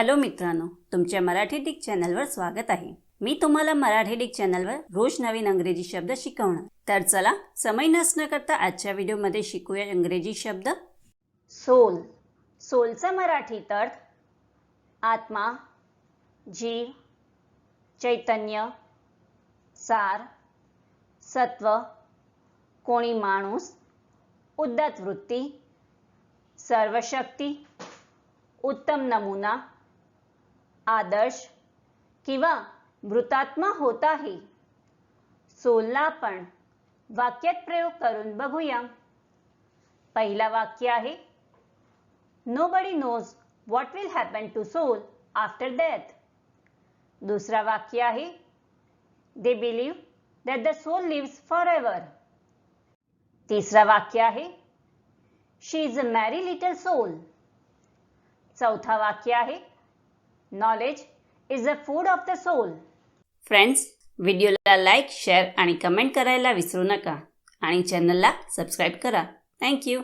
Hello मित्रांनो तुमच्या Marathi Dick चॅनलवर स्वागत आहे. मी तुम्हाला मराठी डिक चॅनलवर रोज नवीन अंग्रेजी शब्द शिकवणार. तर चला समय नसणं करता आजच्या व्हिडिओमध्ये शिकूया इंग्रजी शब्द. सोल. सोलचा मराठीत अर्थ आत्मा जीव चैतन्य सार सत्व कोणी माणूस उद्दत वृत्ती सर्वशक्ती उत्तम नमुना आदर्श किंवा मृतात्मा होत आहे सोलला आपण वाक्यात प्रयोग करून बघूया. पहिला वाक्य आहे nobody knows what will happen to soul after death दुसरा वाक्य आहे they believe that the soul lives forever तिसरा वाक्य आहे she is a merry little soul चौथा वाक्य आहे knowledge is the food of the soul friends व्हिडिओला लाईक शेअर आणि कमेंट करायला विसरू नका. आणि चॅनलला सबस्क्राईब करा. थँक्यू